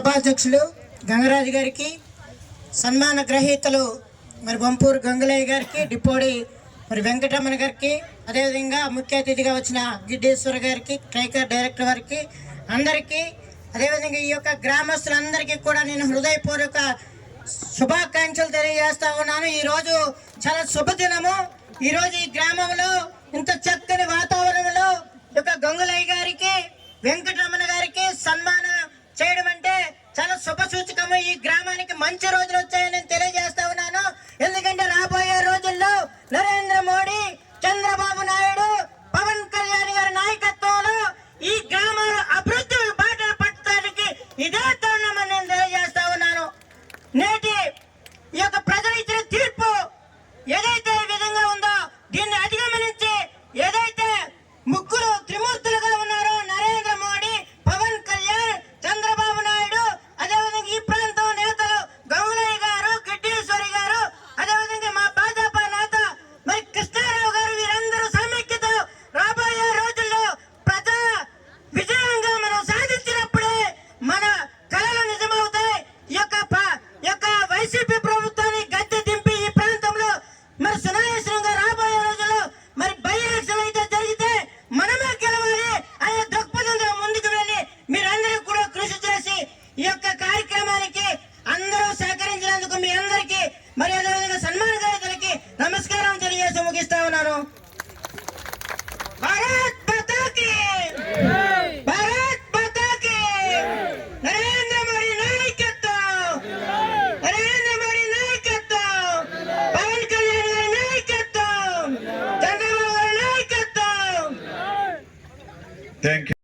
సభాధ్యక్షులు గంగరాజు గారికి సన్మాన గ్రహీతలు మరి వంపూరు గంగులయ్య గారికి డిపోడి మరి వెంకటరమణ గారికి అదేవిధంగా ముఖ్య అతిథిగా వచ్చిన గిడ్డేశ్వర గారికి ట్రైకర్ డైరెక్టర్ వారికి అందరికీ అదేవిధంగా ఈ యొక్క గ్రామస్తులందరికీ కూడా నేను హృదయపూర్వక శుభాకాంక్షలు తెలియజేస్తా ఉన్నాను. ఈరోజు చాలా శుభదినము. ఈరోజు ఈ గ్రామంలో ఇంత చక్కని వాతావరణంలో ఈ యొక్క గంగులయ్య గారికి వెంకటరమణ గారికి సన్మానం చేయడం అంటే శుభ సూచకము ఈ గ్రామానికి మంచి రోజులు వచ్చాయని నేను ಸನ್ಮಾನ ಗಾಯಕರಿಗೆ ನಮಸ್ಕಾರವನ್ನು ತಿಳಿಯೇಸಿ ಮುಗಿಸ್ತಾ ನಾನು ಭಾರತ್ ಪತಾಕೆ ಭಾರತ್ ಪತಾಕೆ ನರೇಂದ್ರ ಮೋದಿ ನಾಯಕತ್ವ ನರೇಂದ್ರ ಮೋದಿ ನಾಯಕತ್ವ ಪವನ್ ಕಲ್ಯಾಣ್ ಅವರ ನಾಯಕತ್ವ ಚಂದ್ರಬಾಬು ಅವರ ನಾಯಕತ್ವ ಥ್ಯಾಂಕ್ ಯು